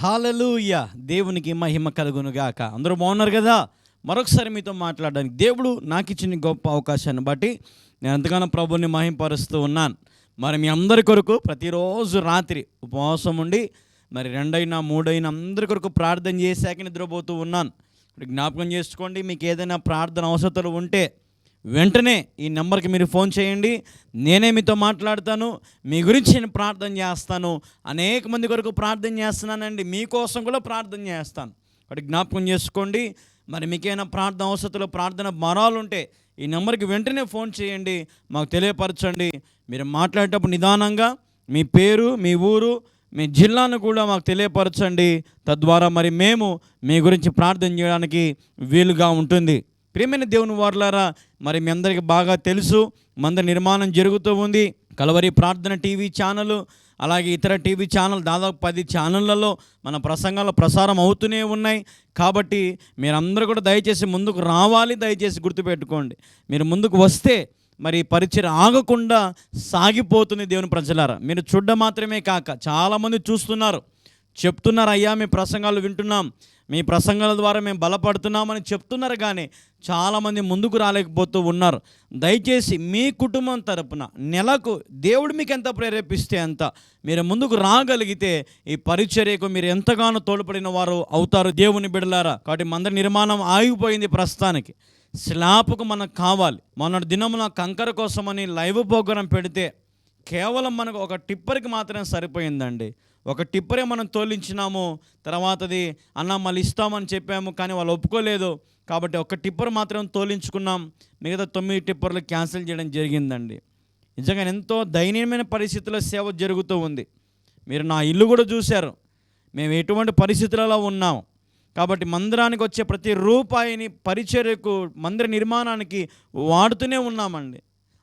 Hallelujah దేవునికి మహిమ కలుగును గాక అందరూ బాగున్నారు కదా? మరొకసారి మీతో మాట్లాడడానికి దేవుడు నాకు ఇచ్చిన గొప్ప అవకాశాన్ని బట్టి నేను ఎంతగానో ప్రభుని మహింపరుస్తూ ఉన్నాను. మరి మీ అందరి కొరకు ప్రతిరోజు రాత్రి ఉపవాసం ఉండి మరి రెండైనా మూడైనా అందరి కొరకు ప్రార్థన చేశాక నిద్రపోతూ ఉన్నాను. జ్ఞాపకం చేసుకోండి మీకు ఏదైనా ప్రార్థన అవసరతలు ఉంటే వెంటనే ఈ నెంబర్కి మీరు ఫోన్ చేయండి. నేనే మీతో మాట్లాడతాను. మీ గురించి నేను ప్రార్థన చేస్తాను. అనేక మంది కొరకు ప్రార్థన చేస్తున్నానండి. మీకోసం కూడా ప్రార్థన చేస్తాను. ఒకటి జ్ఞాపకం చేసుకోండి. మరి మీకేమైనా ప్రార్థన అవసరతలు ప్రార్థన మరాలుంటే ఈ నెంబర్కి వెంటనే ఫోన్ చేయండి. మాకు తెలియపరచండి. మీరు మాట్లాడేటప్పుడు నిదానంగా మీ పేరు మీ ఊరు మీ జిల్లాను కూడా మాకు తెలియపరచండి. తద్వారా మరి మేము మీ గురించి ప్రార్థన చేయడానికి వీలుగా ఉంటుంది. ప్రియమైన దేవుని వారులారా మరి మీ అందరికీ బాగా తెలుసు మందిర నిర్మాణం జరుగుతూ ఉంది. కలవరి ప్రార్థన టీవీ ఛానల్ అలాగే ఇతర టీవీ ఛానల్ దాదాపు పది ఛానళ్ళలో మన ప్రసంగాలు ప్రసారం అవుతూనే ఉన్నాయి. కాబట్టి మీరందరూ కూడా దయచేసి ముందుకు రావాలి దయచేసి గుర్తుపెట్టుకోండి. మీరు ముందుకు వస్తే మరి పరిచయం ఆగకుండా సాగిపోతుంది దేవుని ప్రజలారా. మీరు చూడడం మాత్రమే కాక చాలామంది చూస్తున్నారు. చెప్తున్నారు అయ్యా మీ ప్రసంగాలు వింటున్నాం. మీ ప్రసంగాల ద్వారా మేము బలపడుతున్నామని చెప్తున్నారు కానీ చాలామంది ముందుకు రాలేకపోతూ ఉన్నారు. దయచేసి మీ కుటుంబం తరపున నెలకు దేవుడు మీకు ఎంత ప్రేరేపిస్తే అంత మీరు ముందుకు రాగలిగితే ఈ పరిచర్యకు మీరు ఎంతగానో తోడ్పడిన వారు అవుతారు దేవుని బిడలారా కాబట్టి మంద నిర్మాణం ఆగిపోయింది ప్రస్తుతానికి. స్లాబ్కు మనకు కావాలి. మొన్నటి దినమున కంకర కోసమని లైవ్ ప్రోగ్రాం పెడితే కేవలం మనకు ఒక టిప్పర్కి మాత్రమే సరిపోయిందండి. ఒక టిప్పరే మనం తోలించినాము తర్వాతది అన్న మళ్ళీ ఇస్తామని చెప్పాము కానీ వాళ్ళు ఒప్పుకోలేదు. కాబట్టి ఒక టిప్పర్ మాత్రం తోలించుకున్నాం. మిగతా తొమ్మిది టిప్పర్లు క్యాన్సిల్ చేయడం జరిగిందండి. నిజంగా ఎంతో దయనీయమైన పరిస్థితుల్లో సేవ జరుగుతూ ఉంది. మీరు నా ఇల్లు కూడా చూశారు. మేము ఎటువంటి పరిస్థితులలో ఉన్నాం. కాబట్టి మందిరానికి వచ్చే ప్రతి రూపాయిని పరిచర్యకు మందిర నిర్మాణానికి వాడుతూనే ఉన్నామండి.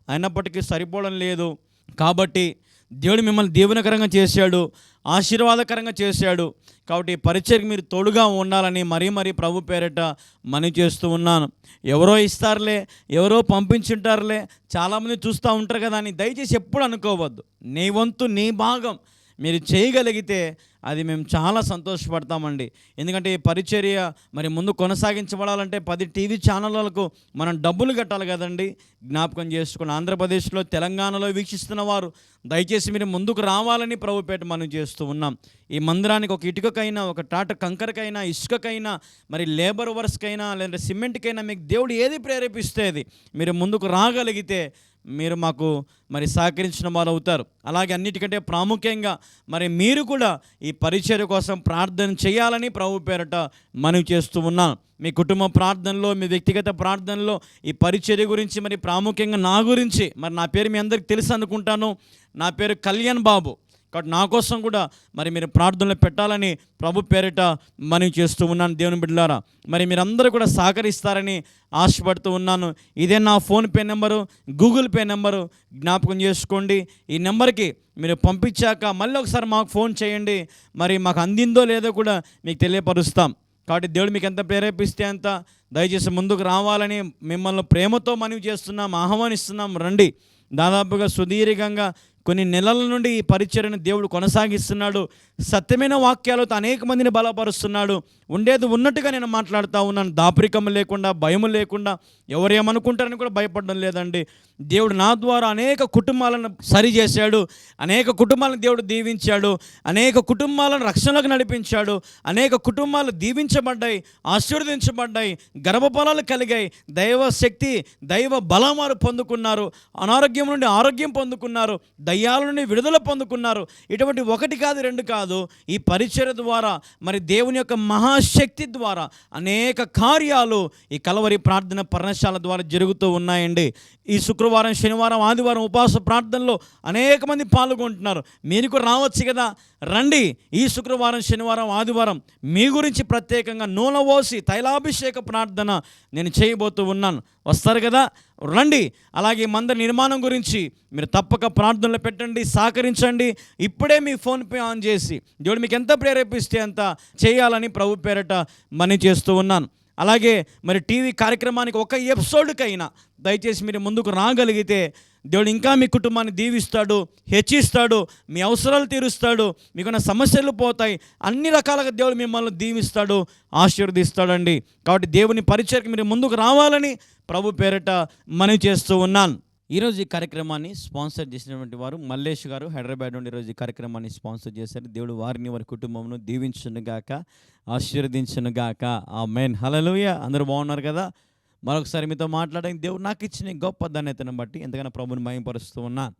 అయినప్పటికీ సరిపోవడం లేదు. కాబట్టి దేవుడు మిమ్మల్ని దీవెనకరంగా చేశాడు ఆశీర్వాదకరంగా చేశాడు. కాబట్టి పరిచయకి పరిచయకు మీరు తోడుగా ఉండాలని మరీ మరీ ప్రభు పేరిట మనీ చేస్తూ ఉన్నాను. ఎవరో ఇస్తారులే ఎవరో పంపించుంటారులే చాలామంది చూస్తూ ఉంటారు కదా అని దయచేసి ఎప్పుడు అనుకోవద్దు. నీ వంతు నీ భాగం మీరు చేయగలిగితే అది మేము చాలా సంతోషపడతామండి. ఎందుకంటే ఈ పరిచర్య మరి ముందు కొనసాగించబడాలంటే పది టీవీ ఛానళ్ళకు మనం డబ్బులు కట్టాలి కదండి. జ్ఞాపకం చేసుకుని ఆంధ్రప్రదేశ్లో తెలంగాణలో వీక్షిస్తున్న వారు దయచేసి మీరు ముందుకు రావాలని ప్రభుపేట మనం చేస్తూ ఉన్నాం. ఈ మందిరానికి ఒక ఇటుకకైనా ఒక టాట కంకరకైనా ఇసుకకైనా మరి లేబర్ వర్క్స్కైనా లేదంటే సిమెంట్కైనా మీకు దేవుడు ఏది ప్రేరేపిస్తే అది మీరు ముందుకు రాగలిగితే మీరు మాకు మరి సహకరించిన వారు అవుతారు. అలాగే అన్నిటికంటే ప్రాముఖ్యంగా మరి మీరు కూడా ఈ పరిచర్య కోసం ప్రార్థన చేయాలని ప్రభు పేరట మనవి చేస్తూ ఉన్నాను. మీ కుటుంబ ప్రార్థనలో మీ వ్యక్తిగత ప్రార్థనలో ఈ పరిచర్య గురించి మరి ప్రాముఖ్యంగా నా గురించి మరి నా పేరు మీ అందరికి తెలుసు అనుకుంటాను. నా పేరు కళ్యాణ్ బాబు. కాబట్టి నా కోసం కూడా మరి మీరు ప్రార్థనలు పెట్టాలని ప్రభు పేరిట మనవి చేస్తూ ఉన్నాను దేవుని బిడ్డలారా. మరి మీరందరూ కూడా సహకరిస్తారని ఆశపడుతూ ఉన్నాను. ఇదే నా PhonePe number Google Pay number జ్ఞాపకం చేసుకోండి. ఈ నెంబర్కి మీరు పంపించాక మళ్ళీ ఒకసారి మాకు ఫోన్ చేయండి. మరి మాకు అందిందో లేదో కూడా మీకు తెలియపరుస్తాం. కాబట్టి దేవుడు మీకు ఎంత ప్రేరేపిస్తే అంత దయచేసి ముందుకు రావాలని మిమ్మల్ని ప్రేమతో మనవి చేస్తున్నాం ఆహ్వానిస్తున్నాం. రండి. దాదాపుగా సుదీర్ఘంగా కొన్ని నెలల నుండి ఈ పరిచర్యను దేవుడు కొనసాగిస్తున్నాడు. సత్యమైన వాక్యాలతో అనేక మందిని బలపరుస్తున్నాడు. ఉండేది ఉన్నట్టుగా నేను మాట్లాడుతూ ఉన్నాను. దాపరికం లేకుండా భయం లేకుండా ఎవరు ఏమనుకుంటారని కూడా భయపడడం లేదండి. దేవుడు నా ద్వారా అనేక కుటుంబాలను సరిచేశాడు అనేక కుటుంబాలను దేవుడు దీవించాడు. అనేక కుటుంబాలను రక్షణలకు నడిపించాడు. అనేక కుటుంబాలు దీవించబడ్డాయి ఆశీర్వదించబడ్డాయి గర్భఫలాలు కలిగాయి. దైవ శక్తి దైవ బలం వారు పొందుకున్నారు. అనారోగ్యం నుండి ఆరోగ్యం పొందుకున్నారు. దయ్యాల నుండి విడుదల పొందుకున్నారు. ఇటువంటి ఒకటి కాదు రెండు కాదు. ఈ పరిచయ ద్వారా మరి దేవుని యొక్క మహాశక్తి ద్వారా అనేక కార్యాలు ఈ కలవరి ప్రార్థన పర్ణశాల ద్వారా జరుగుతూ ఉన్నాయండి. ఈ శుక్రవారం శనివారం ఆదివారం ఉపవాస ప్రార్థనలో అనేక మంది పాల్గొంటున్నారు. మీరు కూడా రావచ్చు కదా. రండి. ఈ శుక్రవారం శనివారం ఆదివారం మీ గురించి ప్రత్యేకంగా నూనె పోసి తైలాభిషేక ప్రార్థన నేను చేయబోతూ ఉన్నాను. వస్తారు కదా? రండి. అలాగే మంద నిర్మాణం గురించి మీరు తప్పక ప్రార్థనలు పెట్టండి సహకరించండి. ఇప్పుడే మీ ఫోన్పే ఆన్ చేసి దేవుడు మీకు ఎంత ప్రేరేపిస్తే అంత చేయాలని ప్రభు పేరట మనీ చేస్తూ ఉన్నాను. అలాగే మరి టీవీ కార్యక్రమానికి ఒక ఎపిసోడ్కైనా దయచేసి మీరు ముందుకు రాగలిగితే దేవుడు ఇంకా మీ కుటుంబాన్ని దీవిస్తాడు హెచ్చిస్తాడు మీ అవసరాలు తీరుస్తాడు మీకున్న సమస్యలు పోతాయి అన్ని రకాలుగా దేవుడు మిమ్మల్ని దీవిస్తాడు ఆశీర్వదిస్తాడండి. కాబట్టి దేవుని పరిచయకు మీరు ముందుకు రావాలని ప్రభు పేరిట మనవి చేస్తూ ఉన్నాను. ఈరోజు ఈ కార్యక్రమాన్ని స్పాన్సర్ చేసినటువంటి వారు మల్లేష్ గారు. హైదరాబాద్ నుండి ఈరోజు ఈ కార్యక్రమాన్ని స్పాన్సర్ చేశారు. దేవుడు వారిని వారి కుటుంబంను దీవించునుగాక ఆశీర్వదించునుగాక ఆ మెయిన్ హలలుయ అందరూ బాగున్నారు కదా? మరొకసారి మీతో మాట్లాడడానికి దేవుడు నాకు ఇచ్చిన గొప్ప ధన్యతను బట్టి ఎంతగానో ప్రభుని మయంపరుస్తూ ఉన్నాను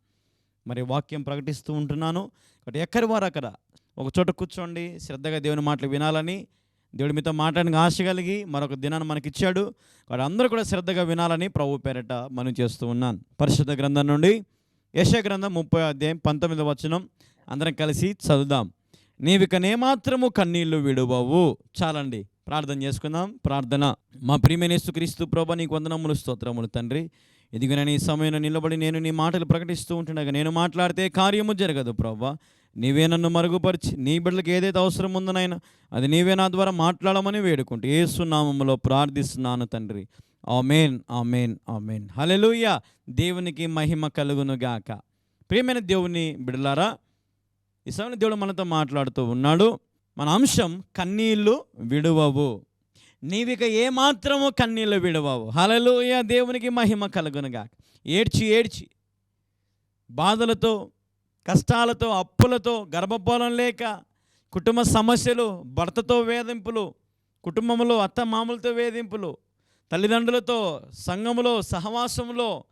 మరి వాక్యం ప్రకటిస్తూ ఉంటున్నాను. కాబట్టి ఎక్కడి వారు అక్కడ? ఒక చోట కూర్చోండి. శ్రద్ధగా దేవుని మాటలు వినాలని దేవుడి మీతో మాట్లాడడానికి ఆశ కలిగి మరొక దినాన్ని మనకి ఇచ్చాడు అందరూ కూడా శ్రద్ధగా వినాలని ప్రభు పేరట మనం చేస్తూ ఉన్నాను పరిశుద్ధ గ్రంథం నుండి యశ గ్రంథం ముప్పై అధ్యాయం పంతొమ్మిది వచనం అందరం కలిసి చదువుదాం. నీవికనేమాత్రము కన్నీళ్ళు విడువవు. చాలండి ప్రార్థన చేసుకుందాం. ప్రార్థన. మా ప్రియమేనేస్తు క్రీస్తు ప్రభ నీకు వందనములు స్తోత్రములు తండ్రి. ఇదిగో నేను ఈ సమయంలో నిలబడి నేను నీ మాటలు ప్రకటిస్తూ ఉంటుండగా నేను మాట్లాడితే కార్యము జరగదు ప్రభా. నీవే నన్ను మరుగుపరిచి నీ బిడ్డలకు ఏదైతే అవసరం ఉందో నాయన అది నీవే నా ద్వారా మాట్లాడమని వేడుకుంటూ ఏసునామంలో ప్రార్థిస్తున్నాను తండ్రి. Amen amen amen. హలెలుయ దేవునికి మహిమ కలుగును గాక. ప్రియమైన దేవుని బిడలారా ఈ సమయంలో దేవుడు మనతో మాట్లాడుతూ ఉన్నాడు. మన అంశం కన్నీళ్ళు విడువవు. నీవిక ఏమాత్రము కన్నీళ్ళు విడవవు. హలలోయ దేవునికి మహిమ కలుగునుగాక ఏడ్చి ఏడ్చి బాధలతో కష్టాలతో అప్పులతో గర్భపోలం లేక కుటుంబ సమస్యలు భర్తతో వేధింపులు కుటుంబంలో అత్త మామూలతో వేధింపులు తల్లిదండ్రులతో సంఘములో సహవాసంలో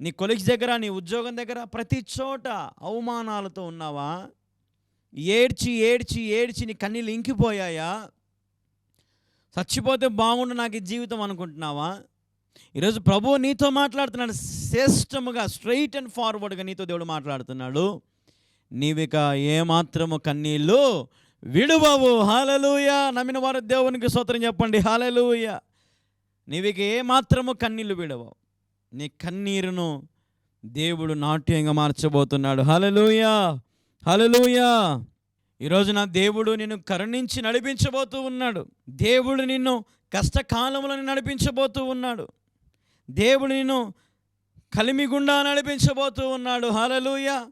నీ కొలిక్స్ దగ్గర నీ ఉద్యోగం దగ్గర ప్రతి చోట అవమానాలతో ఉన్నావా? ఏడ్చి ఏడ్చి ఏడ్చి నీ కన్నీళ్ళు ఇంకిపోయాయా? చచ్చిపోతే బాగుండు నాకు జీవితం అనుకుంటున్నావా? ఈరోజు ప్రభువు నీతో మాట్లాడుతున్నాడు. శ్రేష్టముగా స్ట్రైట్ అండ్ ఫార్వర్డ్గా నీతో దేవుడు మాట్లాడుతున్నాడు. నీవిక ఏమాత్రము కన్నీళ్ళు విడువవు. హాలలుయ నమ్మిన వారు దేవునికి సోత్రం చెప్పండి. హాలలుయ నీవిక ఏమాత్రము కన్నీళ్ళు విడవవు. నీ కన్నీరును దేవుడు నాట్యంగా మార్చబోతున్నాడు. హలలుయ హలలుయ ఈరోజు నా దేవుడు నిన్ను కరుణించి నడిపించబోతూ ఉన్నాడు. దేవుడు నిన్ను కష్టకాలంలో నడిపించబోతూ ఉన్నాడు. దేవుడు నిన్ను కలిమి గుండా నడిపించబోతూ ఉన్నాడు. హలలుయ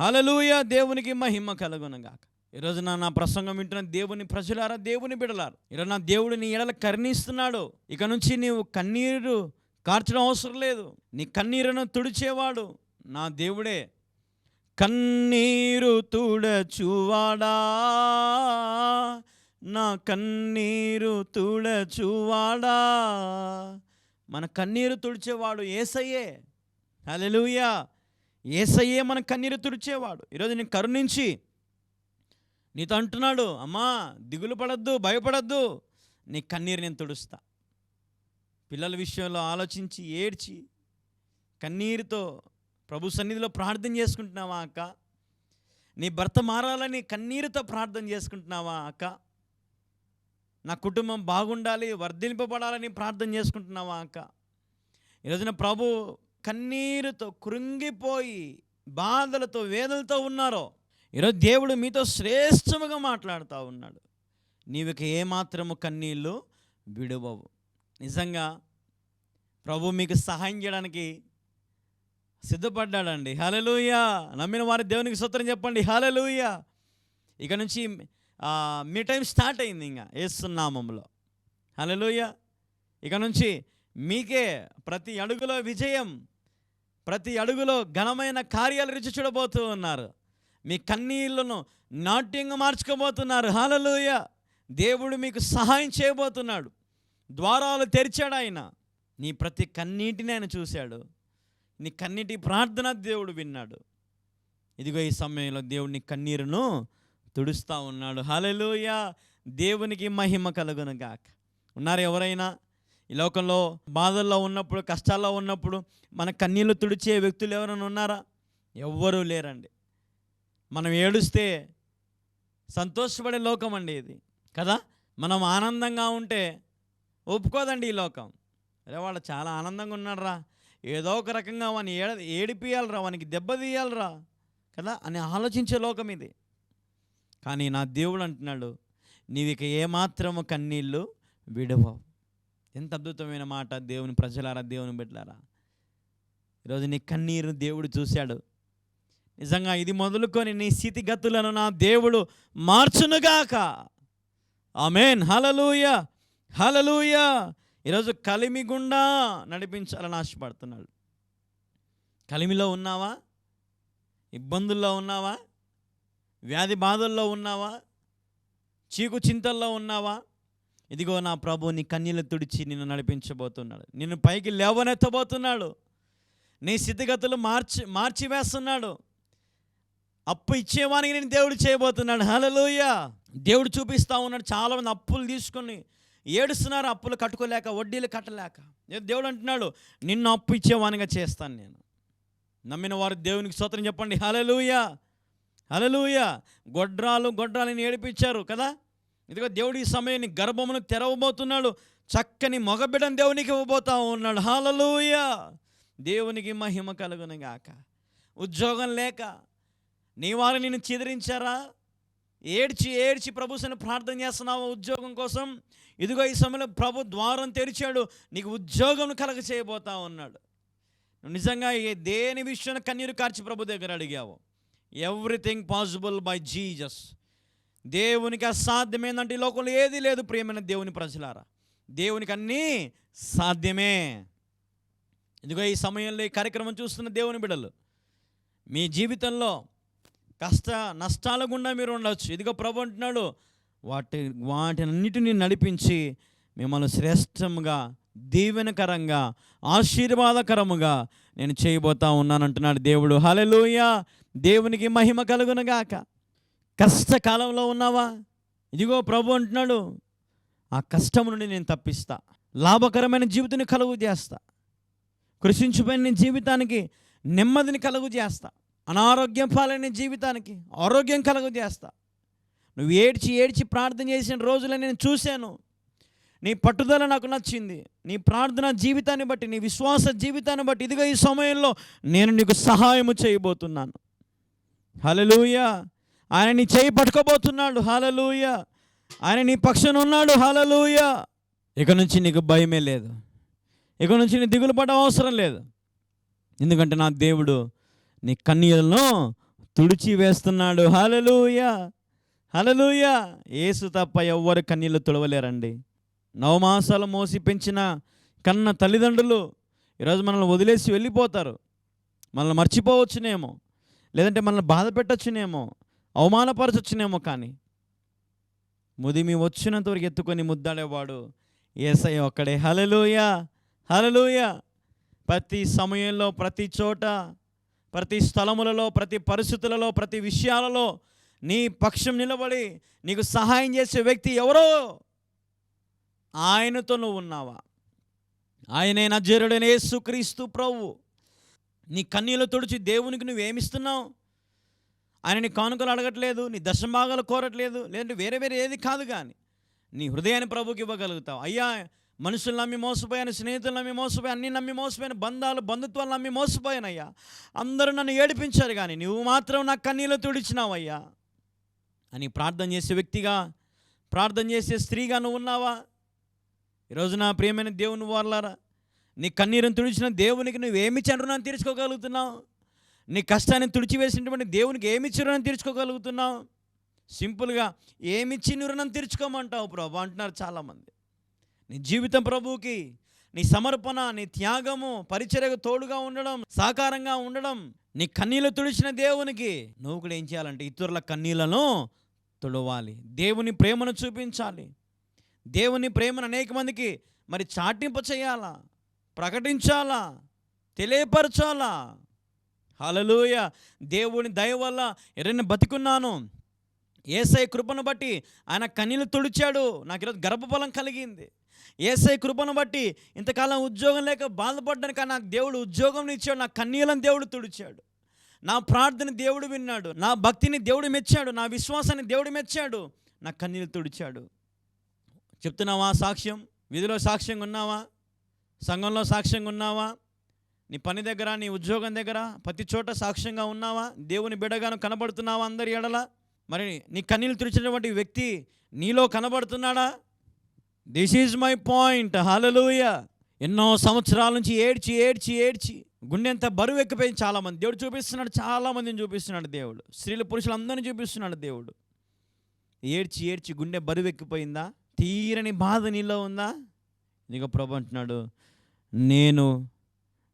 హలలుయ దేవునికి మహిమ కలుగునగాక. ఈరోజు నా నా ప్రసంగం వింటున్న దేవుని ప్రజలారా దేవుని బిడలారు ఈరోజు నా దేవుడు నీ ఎడల కరుణిస్తున్నాడు. ఇక నుంచి నీవు కన్నీరు కార్చడం అవసరం లేదు. నీ కన్నీరును తుడిచేవాడు నా దేవుడే. కన్నీరు తుడచువాడా? నా కన్నీరు తుడచువాడా? మన కన్నీరు తుడిచేవాడు ఏసయ్యే. హల్లెలూయా. ఏసయ్యే మన కన్నీరు తుడిచేవాడు. ఈరోజు నేను కరుణించి నీతో అంటున్నాడు అమ్మా దిగులు పడద్దు భయపడద్దు నీ కన్నీరు నేను తుడుస్తా. పిల్లల విషయంలో ఆలోచించి ఏడ్చి కన్నీరుతో ప్రభు సన్నిధిలో ప్రార్థన చేసుకుంటున్నావా అక్క? నీ భర్త మారాలని కన్నీరుతో ప్రార్థన చేసుకుంటున్నావా అక్క? నా కుటుంబం బాగుండాలి వర్ధింపబడాలని ప్రార్థన చేసుకుంటున్నావా అక్క? ఈరోజున ప్రభు కన్నీరుతో కృంగిపోయి బాధలతో వేదలతో ఉన్నారో ఈరోజు దేవుడు మీతో శ్రేష్టముగా మాట్లాడుతూ ఉన్నాడు. నీవిక ఏమాత్రము కన్నీళ్ళు విడువవు. నిజంగా ప్రభు మీకు సహాయం చేయడానికి సిద్ధపడ్డాడండి. హలలుయ నమ్మిన వారి దేవునికి సూత్రం చెప్పండి. హలలుయ ఇక నుంచి మీ టైం స్టార్ట్ అయింది ఇంకా ఏసునామంలో హలోయ ఇక నుంచి మీకే ప్రతి అడుగులో విజయం ప్రతి అడుగులో ఘనమైన కార్యాలు రుచి చూడబోతూ ఉన్నారు. మీ కన్నీళ్ళను నాట్యంగా మార్చుకోబోతున్నారు. హాలలోయ దేవుడు మీకు సహాయం చేయబోతున్నాడు. ద్వారాలు తెరిచాడు ఆయన. నీ ప్రతి కన్నీటిని ఆయన చూశాడు. నీ కన్నీటి ప్రార్థన దేవుడు విన్నాడు. ఇదిగో ఈ సమయంలో దేవుడిని కన్నీరును తుడుస్తూ ఉన్నాడు. హలలోయ దేవునికి మహిమ కలుగును గాక ఉన్నారు ఎవరైనా? ఈ లోకంలో బాధల్లో ఉన్నప్పుడు కష్టాల్లో ఉన్నప్పుడు మన కన్నీళ్ళు తుడిచే వ్యక్తులు ఎవరైనా ఉన్నారా? ఎవ్వరూ లేరండి. మనం ఏడుస్తే సంతోషపడే లోకం అండి ఇది. కదా? మనం ఆనందంగా ఉంటే ఒప్పుకోదండి ఈ లోకం. అరే వాళ్ళు చాలా ఆనందంగా ఉన్నారా ఏదో ఒక రకంగా వాని ఏడ ఏడిపియాలరా వానికి దెబ్బతీయాలరా. కదా? అని ఆలోచించే లోకం ఇది. కానీ నా దేవుడు అంటున్నాడు నీవు ఇక ఏమాత్రము కన్నీళ్ళు విడవవు. ఎంత అద్భుతమైన మాట దేవుని ప్రజలారా దేవుని బిడ్డలారా. ఈరోజు నీ కన్నీరు దేవుడు చూశాడు. నిజంగా ఇది మొదలుకొని నీ స్థితిగతులను నా దేవుడు మార్చునుగాక. ఆమెన్. హలలూయ హలలూయ ఈరోజు కలిమి గుండా నడిపించాలని ఆశపడుతున్నాడు. కలిమిలో ఉన్నావా? ఇబ్బందుల్లో ఉన్నావా? వ్యాధి బాధల్లో ఉన్నావా? చీకు చింతల్లో ఉన్నావా? ఇదిగో నా ప్రభు నీ కన్నీళ్ళు తుడిచి నిన్ను నడిపించబోతున్నాడు. నిన్ను పైకి లేవనెత్తబోతున్నాడు. నీ స్థితిగతులు మార్చి మార్చివేస్తున్నాడు. అప్పు ఇచ్చేవానికి నేను దేవుడు చేయబోతున్నాడు. హలలోయ దేవుడు చూపిస్తూ ఉన్నాడు. చాలామంది అప్పులు తీసుకొని ఏడుస్తున్నారు. అప్పులు కట్టుకోలేక వడ్డీలు కట్టలేక. దేవుడు అంటున్నాడు నిన్ను అప్పు ఇచ్చేవానిగా చేస్తాను నేను. నమ్మిన వారు దేవునికి స్తోత్రం చెప్పండి. హలలుయ అలలుయ గొడ్రాలు గొడ్రాలని ఏడిపించారు కదా? ఇదిగో దేవుడు ఈ సమయాన్ని గర్భమును తెరవబోతున్నాడు. చక్కని మగబిడని దేవునికి ఇవ్వబోతా ఉన్నాడు. హాలలుయ దేవునికి మహిమ కలుగునగాక ఉద్యోగం లేక నీ వారు నిన్ను చిదిరించారా? ఏడ్చి ఏడ్చి ప్రభుసని ప్రార్థన చేస్తున్నావు ఉద్యోగం కోసం? ఇదిగో ఈ సమయంలో ప్రభు ద్వారం తెరిచాడు. నీకు ఉద్యోగం కలగ చేయబోతా ఉన్నాడు. నువ్వు నిజంగా ఏ దేని విషయాన్ని కన్నీరు కార్చి ప్రభు దగ్గర అడిగావు? ఎవ్రీథింగ్ పాసిబుల్ బై జీజస్ దేవునికి అసాధ్యమేందంటే ఈ లోకంలో ఏది లేదు ప్రియమైన దేవుని ప్రజలారా. దేవునికి అన్నీ సాధ్యమే. ఇదిగో ఈ సమయంలో ఈ కార్యక్రమం చూస్తున్న దేవుని బిడలు మీ జీవితంలో కష్ట నష్టాల గుండా మీరు ఉండవచ్చు ఇదిగో ప్రభు అంటున్నాడు వాటి వాటినన్నిటిని నడిపించి మిమ్మల్ని శ్రేష్టంగా దీవెనకరంగా ఆశీర్వాదకరముగా నేను చేయబోతా ఉన్నానంటున్నాడు దేవుడు. హలెలూయ దేవునికి మహిమ కలుగునగాక కష్టకాలంలో ఉన్నావా? ఇదిగో ప్రభు అంటున్నాడు ఆ కష్టం నుండి నేను తప్పిస్తా. లాభకరమైన జీవితాన్ని కలుగు చేస్తా. కృషించిపోయిన నీ జీవితానికి నెమ్మదిని కలుగు చేస్తా. అనారోగ్యం పాలైన జీవితానికి ఆరోగ్యం కలుగు చేస్తా. నువ్వు ఏడ్చి ఏడ్చి ప్రార్థన చేసిన రోజులను నేను చూశాను. నీ పట్టుదల నాకు నచ్చింది. నీ ప్రార్థన జీవితాన్ని బట్టి నీ విశ్వాస జీవితాన్ని బట్టి ఇదిగో ఈ సమయంలో నేను నీకు సహాయము చేయబోతున్నాను. హలలుయ ఆయన నీ చేయి పట్టుకోబోతున్నాడు. హలలుయ ఆయన నీ పక్షాన ఉన్నాడు. హలలుయ ఇక నుంచి నీకు భయమే లేదు. ఇక నుంచి నీ దిగులు పడ అవసరం లేదు. ఎందుకంటే నా దేవుడు నీ కన్నీళ్ళను తుడిచి వేస్తున్నాడు. హలలుయ హలలుయ ఏసు తప్ప ఎవ్వరు కన్నీళ్ళు తుడవలేరండి. నవమాసాలు మోసి పెంచిన కన్న తల్లిదండ్రులు ఈరోజు మనల్ని వదిలేసి వెళ్ళిపోతారు. మనల్ని మర్చిపోవచ్చునేమో. లేదంటే మనల్ని బాధ పెట్టొచ్చునేమో అవమానపరచొచ్చునేమో కానీ. ముదిమి వచ్చినంత వరకు ఎత్తుకొని ముద్దాడేవాడు ఏసై ఒక్కడే. హలలుయ హలలుయ ప్రతి సమయంలో ప్రతి చోట ప్రతి స్థలములలో ప్రతి పరిస్థితులలో ప్రతి విషయాలలో నీ పక్షం నిలబడి నీకు సహాయం చేసే వ్యక్తి ఎవరో? ఆయనతో నువ్వు ఉన్నావా? ఆయనే నజరుడైన యేసుక్రీస్తు ప్రభు. నీ కన్నీళ్ళు తుడిచి దేవునికి నువ్వేమిస్తున్నావు ఆయన నీ కానుకలు అడగట్లేదు నీ దశభాగాలు కోరట్లేదు లేదంటే వేరే వేరే ఏది కాదు కానీ నీ హృదయాన్ని ప్రభుకి ఇవ్వగలుగుతావు. అయ్యా మనుషులు నమ్మి మోసపోయాను స్నేహితులు నమ్మి మోసపోయాను అన్ని నమ్మి మోసపోయిన బంధాలు బంధుత్వాలు నమ్మి మోసపోయానయ్యా. అందరూ నన్ను ఏడిపించారు కానీ నువ్వు మాత్రం నా కన్నీళ్ళు తుడిచినావయ్యా. అని ప్రార్థన చేసే వ్యక్తిగా ప్రార్థన చేసే స్త్రీగా నువ్వు ఉన్నావా? ఈరోజు నా ప్రియమైన దేవుని వాళ్ళారా నీ కన్నీరుని తుడిచిన దేవునికి నువ్వు ఏమి రుణాన్ని తీర్చుకోగలుగుతున్నావు? నీ కష్టాన్ని తుడిచివేసినటువంటి దేవునికి ఏమి చిరునని తీర్చుకోగలుగుతున్నావు? సింపుల్గా ఏమిచ్చి నీ రుణం తీర్చుకోమంటావు ప్రభు అంటున్నారు చాలామంది. నీ జీవితం ప్రభువుకి నీ సమర్పణ నీ త్యాగము పరిచర్యకు తోడుగా ఉండడం సాకారంగా ఉండడం నీ కన్నీళ్ళు తుడిచిన దేవునికి నువ్వు కూడా ఏం చేయాలంటే ఇతరుల కన్నీళ్ళను తుడవాలి. దేవుని ప్రేమను చూపించాలి. దేవుని ప్రేమను అనేక మందికి మరి చాటింప చేయాలా ప్రకటించాలా? తెలియపరచాలా? హలలోయ దేవుని దయ వల్ల ఎర్రని బతికున్నాను. ఏసై కృపను బట్టి ఆయన కన్నీళ్ళు తుడిచాడు. నాకు ఈరోజు గర్భఫలం కలిగింది. ఏసై కృపను బట్టి ఇంతకాలం ఉద్యోగం లేక బాధపడ్డానికి నాకు దేవుడు ఉద్యోగం ఇచ్చాడు. నా కన్నీళ్ళని దేవుడు తుడిచాడు. నా ప్రార్థన దేవుడు విన్నాడు. నా భక్తిని దేవుడు మెచ్చాడు. నా విశ్వాసాన్ని దేవుడు మెచ్చాడు. నా కన్నీళ్ళు తుడిచాడు. చెప్తున్నావా సాక్ష్యం? విధిలో సాక్ష్యంగా ఉన్నావా? సంఘంలో సాక్ష్యంగా ఉన్నావా? నీ పని దగ్గర నీ ఉద్యోగం దగ్గర ప్రతి చోట సాక్ష్యంగా ఉన్నావా? దేవుని బిడగాను కనబడుతున్నావా అందరి ఎడల? మరి నీ కన్నీళ్ళు తుడిచినటువంటి వ్యక్తి నీలో కనబడుతున్నాడా? This is my point hallelujah ఎన్నో సంవత్సరాల నుంచి ఏడ్చి ఏడ్చి ఏడ్చి గుండె అంతా బరువు ఎక్కిపోయింది చాలామంది. దేవుడు చూపిస్తున్నాడు చాలామందిని చూపిస్తున్నాడు దేవుడు. స్త్రీలు పురుషులందరినీ చూపిస్తున్నాడు దేవుడు. ఏడ్చి ఏడ్చి గుండె బరువు ఎక్కిపోయిందా? తీరని బాధ నీలో ఉందా? ఇదిగో ప్రభు అంటున్నాడు నేను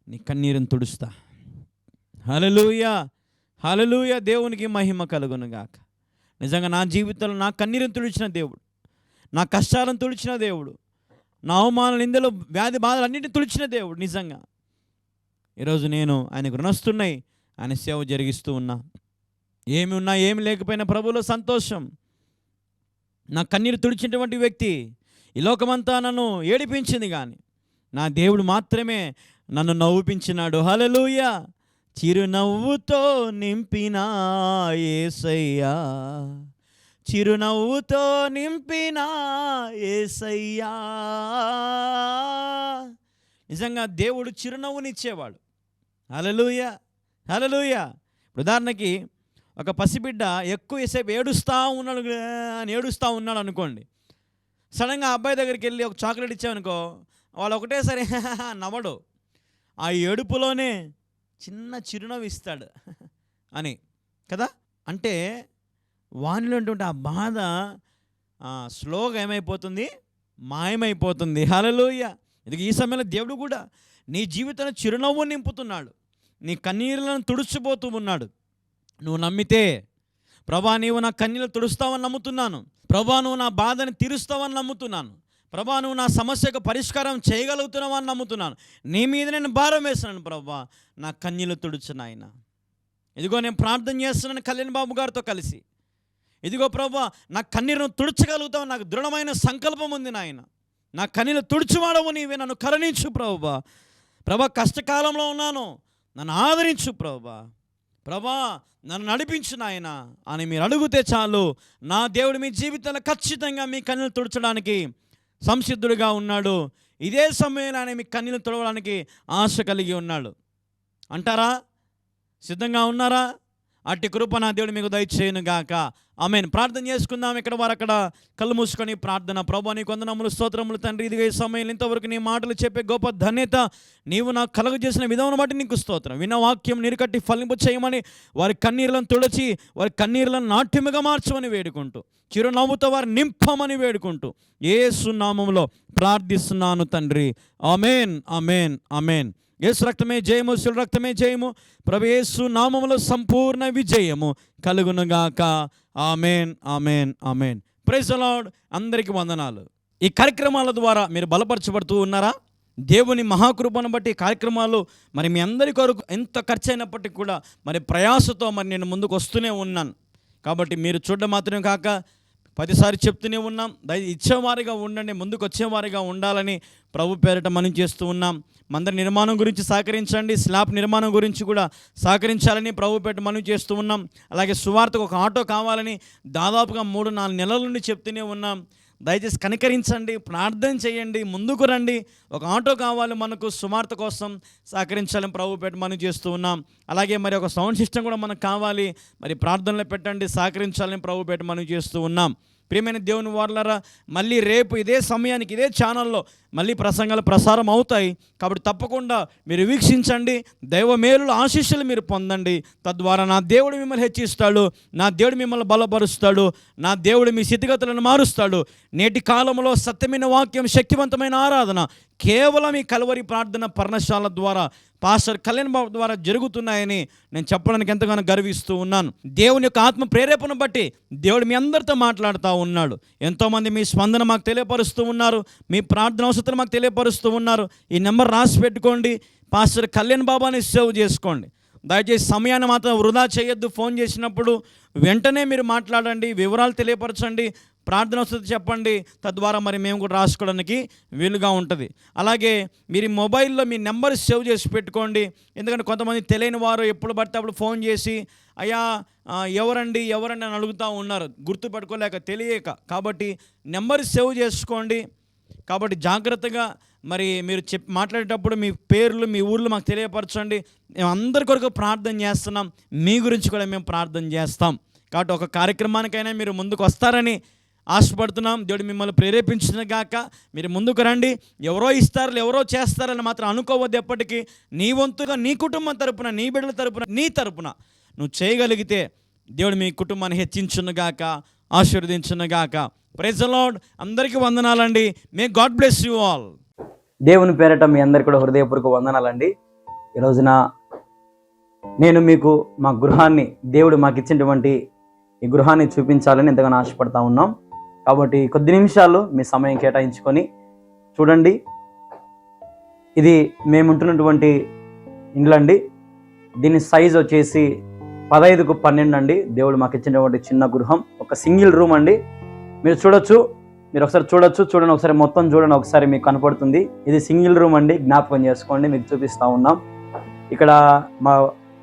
నీ కన్నీరుని తుడుస్తా. హలలుయ హలలుయ దేవునికి మహిమ కలుగును గాక. నిజంగా నా జీవితంలో నా కన్నీరుని తుడిచిన దేవుడు నా కష్టాలను తుడిచిన దేవుడు నా అవమానాలు నిందలు వ్యాధి బాధలు అన్నింటినీ తుడిచిన దేవుడు నిజంగా. ఈరోజు నేను ఆయనకు రుణస్తున్నాయి ఆయన సేవ జరిగిస్తూ ఉన్నా. ఏమి ఉన్నా ఏమి లేకపోయినా ప్రభువులో సంతోషం. నా కన్నీరు తుడిచినటువంటి వ్యక్తి ఈ లోకమంతా నన్ను ఏడిపించింది కానీ నా దేవుడు మాత్రమే నన్ను నవ్వుపించినాడు హలలుయ చిరునవ్వుతో నింపిన ఏసయ్యా. చిరునవ్వుతో నింపిన ఏసయ్యా. నిజంగా దేవుడు చిరునవ్వునిచ్చేవాడు. హలలుయ హలలుయ ఉదాహరణకి ఒక పసిబిడ్డ ఎక్కువసేపు ఏడుస్తూ ఉన్నాడు అని ఏడుస్తూ ఉన్నాడు అనుకోండి. సడన్గా ఆ అబ్బాయి దగ్గరికి వెళ్ళి ఒక చాక్లెట్ ఇచ్చామనుకో వాళ్ళు ఒకటేసారి నవ్వడు. ఆ ఏడుపులోనే చిన్న చిరునవ్వు ఇస్తాడు అని. కదా? అంటే వానిలో ఉంటుంటే ఆ బాధ స్లోగా ఏమైపోతుంది? మాయమైపోతుంది. హలలోయ ఇది ఈ సమయంలో దేవుడు కూడా నీ జీవితంలో చిరునవ్వు నింపుతున్నాడు. నీ కన్నీళ్ళను తుడుచిపోతూ ఉన్నాడు. నువ్వు నమ్మితే ప్రభా నీవు నా కన్నీళ్ళు తుడుస్తావని నమ్ముతున్నాను. ప్రభా నువ్వు నా బాధని తీరుస్తావని నమ్ముతున్నాను. ప్రభా నువ్వు నా సమస్యకు పరిష్కారం చేయగలుగుతున్నావని నమ్ముతున్నాను. నీ మీద నేను భారం వేస్తున్నాను ప్రభా. నా కన్నీళ్ళు తుడుచు నాయన. ఇదిగో నేను ప్రార్థన చేస్తున్నాను కళ్యాణ్ బాబు గారితో కలిసి. ఇదిగో ప్రభా నా కన్నీరును తుడుచగలుగుతావు. నాకు దృఢమైన సంకల్పం ఉంది నాయన. నా కన్నీళ్ళు తుడుచువాడవు నీవే. నన్ను కరుణించు ప్రభా. ప్రభా కష్టకాలంలో ఉన్నాను. నన్ను ఆదరించు ప్రభా. ప్రభా నన్ను నడిపించు నాయన అని మీరు అడిగితే చాలు నా దేవుడు మీ జీవితంలో ఖచ్చితంగా మీ కన్నులు తుడచడానికి సంసిద్ధుడిగా ఉన్నాడు. ఇదే సమయంలో ఆయన మీ కన్నీళ్ళు తుడవడానికి ఆశ కలిగి ఉన్నాడు. అంటారా? సిద్ధంగా ఉన్నారా? అట్టి కృప నా దేవుడు మీకు దయచేయను గాక ఆమెన్. ప్రార్థన చేసుకుందాం. ఇక్కడ వారు అక్కడ కళ్ళు మూసుకొని ప్రార్థన. ప్రభా నీ కొందనములు స్తోత్రములు తండ్రి. ఇదిగా ఈ ఇంతవరకు నీ మాటలు చెప్పే గొప్ప ధన్యత నీవు నాకు కలుగ చేసిన విధానం బట్టి నీకు స్తోత్రం. విన్న వాక్యం నిరుకట్టి ఫలింపు చేయమని వారి కన్నీరులను తుడచి వారి కన్నీరులను నాట్యముగా మార్చమని వేడుకుంటూ చిరునవ్వుతో వారు నింపమని వేడుకుంటూ ఏ సున్నామంలో ప్రార్థిస్తున్నాను తండ్రి. అమేన్ అమేన్ అమేన్ యేసు రక్తమే జయము శిల రక్తమే జయము. ప్రభు యేసు నామములో సంపూర్ణ విజయము కలుగునుగాక. Amen amen amen. ప్రైజ్ అలాడ్ అందరికీ వందనాలు. ఈ కార్యక్రమాల ద్వారా మీరు బలపరచబడుతూ ఉన్నారా? దేవుని మహాకృపను బట్టి కార్యక్రమాలు మరి మీ అందరి కొరకు ఎంత ఖర్చు అయినప్పటికీ కూడా మరి ప్రయాసతో మరి నేను ముందుకు వస్తూనే ఉన్నాను. కాబట్టి మీరు చూడడం మాత్రమే కాక పదిసారి చెప్తూనే ఉన్నాం. దయ ఇచ్చేవారిగా ఉండండి ముందుకు వచ్చేవారిగా ఉండాలని ప్రభు పేరిట మనం చేస్తూ ఉన్నాం. మందిర నిర్మాణం గురించి సహకరించండి స్లాబ్ నిర్మాణం గురించి కూడా సహకరించాలని ప్రభు పేరిట మనం చేస్తూ ఉన్నాం. అలాగే సువార్తకు ఒక ఆటో కావాలని దాదాపుగా మూడు నాలుగు నెలల నుండి చెప్తూనే ఉన్నాం. దయచేసి కనికరించండి ప్రార్థన చేయండి ముందుకు రండి. ఒక ఆటో కావాలి మనకు సుమార్త కోసం సహకరించాలని ప్రభు పెట్టి మనం చేస్తూ ఉన్నాం. అలాగే మరి ఒక సౌండ్ సిస్టమ్ కూడా మనకు కావాలి. మరి ప్రార్థనలో పెట్టండి సహకరించాలని ప్రభు పెట్టి మనం చేస్తూ ఉన్నాం. ప్రియమైన దేవుని వార్లరా మళ్ళీ రేపు ఇదే సమయానికి ఇదే ఛానల్లో మళ్ళీ ప్రసంగాలు ప్రసారం అవుతాయి. కాబట్టి తప్పకుండా మీరు వీక్షించండి. దైవ మేలుల ఆశీస్సులు మీరు పొందండి. తద్వారా నా దేవుడు మిమ్మల్ని హెచ్చిస్తాడు. నా దేవుడు మిమ్మల్ని బలపరుస్తాడు. నా దేవుడు మీ స్థితిగతులను మారుస్తాడు. నేటి కాలంలో సత్యమైన వాక్యం శక్తివంతమైన ఆరాధన కేవలం ఈ కలవరి ప్రార్థన పర్ణశాల ద్వారా పాస్టర్ కళ్యాణ్ బాబు ద్వారా జరుగుతున్నాయని నేను చెప్పడానికి ఎంతగానో గర్విస్తూ ఉన్నాను. దేవుని యొక్క ఆత్మ ప్రేరేపణ బట్టి దేవుడు మీ అందరితో మాట్లాడుతూ ఉన్నాడు. ఎంతోమంది మీ స్పందన మాకు తెలియపరుస్తూ ఉన్నారు. మీ ప్రార్థన అవసరం మాకు తెలియపరుస్తూ ఉన్నారు. ఈ నెంబర్ రాసి పెట్టుకోండి. పాస్టర్ కళ్యాణ్ బాబాని సేవ్ చేసుకోండి. దయచేసి సమయాన్ని మాత్రం వృధా చేయొద్దు. ఫోన్ చేసినప్పుడు వెంటనే మీరు మాట్లాడండి. వివరాలు తెలియపరచండి. ప్రార్థన వస్తుంది చెప్పండి. తద్వారా మరి మేము కూడా రాసుకోవడానికి వీలుగా ఉంటుంది. అలాగే మీరు మొబైల్లో మీ నెంబర్ సేవ్ చేసి పెట్టుకోండి. ఎందుకంటే కొంతమంది తెలియని వారు ఎప్పుడు పడితే అప్పుడు ఫోన్ చేసి అయ్యా ఎవరండి? ఎవరండి? అని అడుగుతూ ఉన్నారు. గుర్తుపెట్టుకోలేక తెలియక. కాబట్టి నెంబర్ సేవ్ చేసుకోండి. కాబట్టి జాగ్రత్తగా మరి మీరు చెప్ మాట్లాడేటప్పుడు మీ పేర్లు మీ ఊర్లు మాకు తెలియపరచండి. మేము అందరి కొరకు ప్రార్థన చేస్తున్నాం. మీ గురించి కూడా మేము ప్రార్థన చేస్తాం. కాబట్టి ఒక కార్యక్రమానికైనా మీరు ముందుకు వస్తారని ఆశపడుతున్నాం. దేవుడు మిమ్మల్ని ప్రేరేపించిన గాక మీరు ముందుకు రండి. ఎవరో ఇస్తారు ఎవరో చేస్తారని మాత్రం అనుకోవద్దు ఎప్పటికీ. నీ వంతుగా నీ కుటుంబం తరపున నీ బిడ్డల తరపున నీ తరపున నువ్వు చేయగలిగితే దేవుడు మీ కుటుంబాన్ని హెచ్చించునుగాక ఆశీర్వదించునుగాక. ప్రైజ్ లార్డ్ అందరికీ వందనాలండి. May God bless you all దేవుని పేరట మీ అందరికి కూడా హృదయపూర్వక వందనాలండి. ఈ రోజున నేను మీకు మా గృహాన్ని దేవుడు మాకు ఇచ్చినటువంటి ఈ గృహాన్ని చూపించాలని ఎంతగానో ఆశపడతా ఉన్నాం. కాబట్టి కొద్ది నిమిషాలు మీ సమయం కేటాయించుకొని చూడండి. ఇది మేముంటున్నటువంటి ఇండ్లండి. దీని సైజ్ వచ్చేసి పదహైదుకు పన్నెండు అండి దేవుడు మాకు ఇచ్చినటువంటి చిన్న గృహం ఒక సింగిల్ రూమ్ అండి. మీరు చూడొచ్చు మీరు ఒకసారి చూడొచ్చు చూడండి ఒకసారి మొత్తం చూడండి ఒకసారి మీకు కనపడుతుంది. ఇది సింగిల్ రూమ్ అండి జ్ఞాపకం చేసుకోండి మీకు చూపిస్తూ ఉన్నాం. ఇక్కడ మా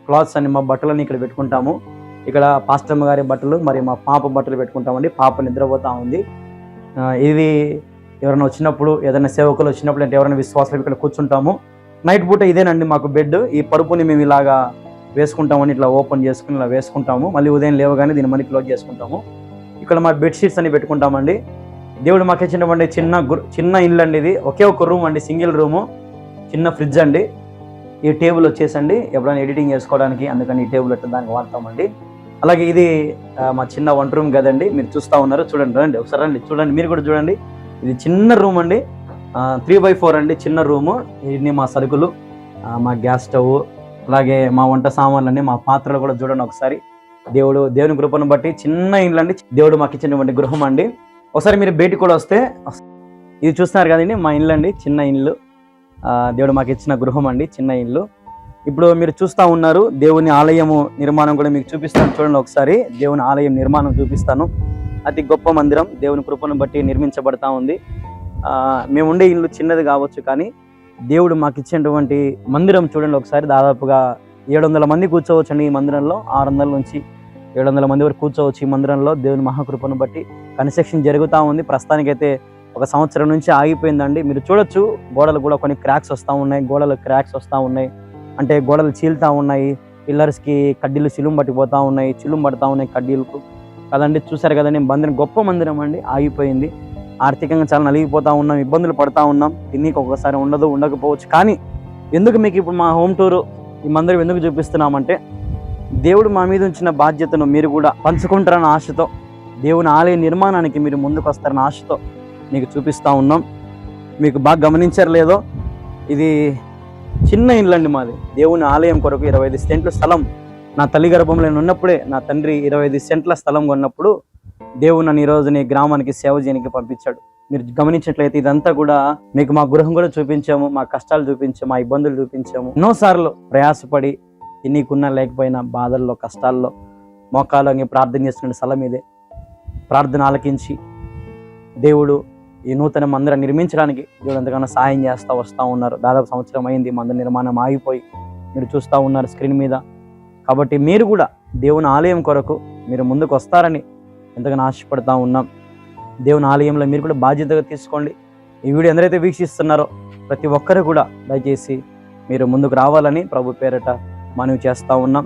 క్లాత్స్ అని మా బట్టలని ఇక్కడ పెట్టుకుంటాము. ఇక్కడ పాస్టమ్మ గారి బట్టలు మరి మా పాప బట్టలు పెట్టుకుంటామండి. పాప నిద్రపోతూ ఉంది. ఇది ఎవరైనా వచ్చినప్పుడు ఏదైనా సేవకులు వచ్చినప్పుడు అంటే ఎవరైనా విశ్వాసాలు ఇక్కడ కూర్చుంటాము. నైట్ పూట ఇదేనండి మాకు బెడ్. ఈ పరుపుని మేము ఇలాగా వేసుకుంటామని ఇట్లా ఓపెన్ చేసుకుని ఇలా వేసుకుంటాము. మళ్ళీ ఉదయం లేవగానే దీన్ని మళ్ళీ క్లోజ్ చేసుకుంటాము. ఇక్కడ మా బెడ్షీట్స్ అని పెట్టుకుంటామండి. దేవుడు మాకు ఇచ్చినటువంటి చిన్న గు- చిన్న ఇల్లు అండి ఇది. ఒకే ఒక రూమ్ అండి సింగిల్ రూము. చిన్న ఫ్రిడ్జ్ అండి. ఈ టేబుల్ వచ్చేసండి. ఎప్పుడైనా ఎడిటింగ్ చేసుకోవడానికి అందుకని ఈ టేబుల్ ఎట్లా దానికి వాడతామండి. అలాగే ఇది మా చిన్న వంట రూమ్ కదండి. మీరు చూస్తూ ఉన్నారు. చూడండి రండి. ఒకసారి రండి. చూడండి. మీరు కూడా చూడండి. ఇది చిన్న రూమ్ అండి. త్రీ బై ఫోర్ అండి. చిన్న రూము. ఇన్ని మా సరుకులు మా గ్యాస్ స్టవ్ అలాగే మా వంట సామాన్లన్నీ మా పాత్రలు కూడా చూడండి ఒకసారి. దేవుడు దేవుని కృపను బట్టి చిన్న ఇల్లు అండి. దేవుడు మాకు ఇచ్చినటువంటి గృహం అండి. ఒకసారి మీరు బయటికి కూడా వస్తే ఇది చూస్తున్నారు కదండి మా ఇల్లు అండి చిన్న ఇల్లు దేవుడు మాకు ఇచ్చిన గృహం అండి చిన్న ఇల్లు ఇప్పుడు మీరు చూస్తూ ఉన్నారు దేవుని ఆలయము నిర్మాణం కూడా మీకు చూపిస్తాను. చూడండి ఒకసారి దేవుని ఆలయం నిర్మాణం చూపిస్తాను. అతి గొప్ప మందిరం దేవుని కృపను బట్టి నిర్మించబడతా ఉంది. మేము ఉండే ఇల్లు చిన్నది కావచ్చు కానీ దేవుడు మాకు ఇచ్చినటువంటి మందిరం చూడండి ఒకసారి. దాదాపుగా ఏడు వందల మంది కూర్చోవచ్చు అండి ఈ మందిరంలో. ఆరు వందల నుంచి ఏడు వందల మంది వరకు కూర్చోవచ్చు ఈ మందిరంలో. దేవుని మహాకృపను బట్టి కన్స్ట్రక్షన్ జరుగుతూ ఉంది. ప్రస్తుతానికైతే ఒక సంవత్సరం నుంచి ఆగిపోయిందండి. మీరు చూడొచ్చు గోడలు కూడా కొన్ని క్రాక్స్ వస్తూ ఉన్నాయి. గోడలు క్రాక్స్ వస్తూ ఉన్నాయి. అంటే గోడలు చీలుతూ ఉన్నాయి. పిల్లర్స్కి కడ్డీలు చిలుం పట్టిపోతూ ఉన్నాయి. చిలుం పడతా ఉన్నాయి కడ్డీలకు. కదండి చూసారు కదండి మందిరం గొప్ప మందిరం అండి. ఆగిపోయింది. ఆర్థికంగా చాలా నలిగిపోతూ ఉన్నాం ఇబ్బందులు పడతా ఉన్నాం. తిన్నీకి ఒక్కొక్కసారి ఉండదు ఉండకపోవచ్చు. కానీ ఎందుకు మీకు ఇప్పుడు మా హోమ్ టూరు ఈ మందిరం ఎందుకు చూపిస్తున్నామంటే దేవుడు మా మీద ఉంచిన బాధ్యతను మీరు కూడా పంచుకుంటారన్న ఆశతో దేవుని ఆలయ నిర్మాణానికి మీరు ముందుకు వస్తారన్న ఆశతో మీకు చూపిస్తూ ఉన్నాం. మీకు బాగా గమనించారు లేదో ఇది చిన్న ఇల్లు అండి మాది. దేవుని ఆలయం కొరకు ఇరవై ఐదు సెంట్ల స్థలం. నా తల్లి గర్భంలో ఉన్నప్పుడే నా తండ్రి ఇరవై ఐదు సెంట్ల స్థలం కొన్నప్పుడు దేవుడు నన్ను ఈరోజు నీ గ్రామానికి సేవ చేయడానికి పంపించాడు. మీరు గమనించినట్లయితే ఇదంతా కూడా మీకు మా గృహం కూడా చూపించాము మా కష్టాలు చూపించాము మా ఇబ్బందులు చూపించాము. ఎన్నోసార్లు ప్రయాసపడి తినీకున్నా లేకపోయినా బాధల్లో కష్టాల్లో మోకాలు ప్రార్థన చేసుకునే స్థలం ఇదే ప్రార్థన ఆలకించి దేవుడు ఈ నూతన మందిరం నిర్మించడానికి దేవుడు ఎంతగానో సహాయం చేస్తూ వస్తూ ఉన్నారు. దాదాపు సంవత్సరం అయింది మందిర నిర్మాణం ఆగిపోయి మీరు చూస్తూ ఉన్నారు స్క్రీన్ మీద. కాబట్టి మీరు కూడా దేవుని ఆలయం కొరకు మీరు ముందుకు వస్తారని ఎంతగానో ఆశపడతా ఉన్నాం. దేవుని ఆలయంలో మీరు కూడా బాధ్యతగా తీసుకోండి. ఈ వీడియో ఎందరైతే వీక్షిస్తున్నారో ప్రతి ఒక్కరు కూడా దయచేసి మీరు ముందుకు రావాలని ప్రభు పేరట మనవి చేస్తూ ఉన్నాం.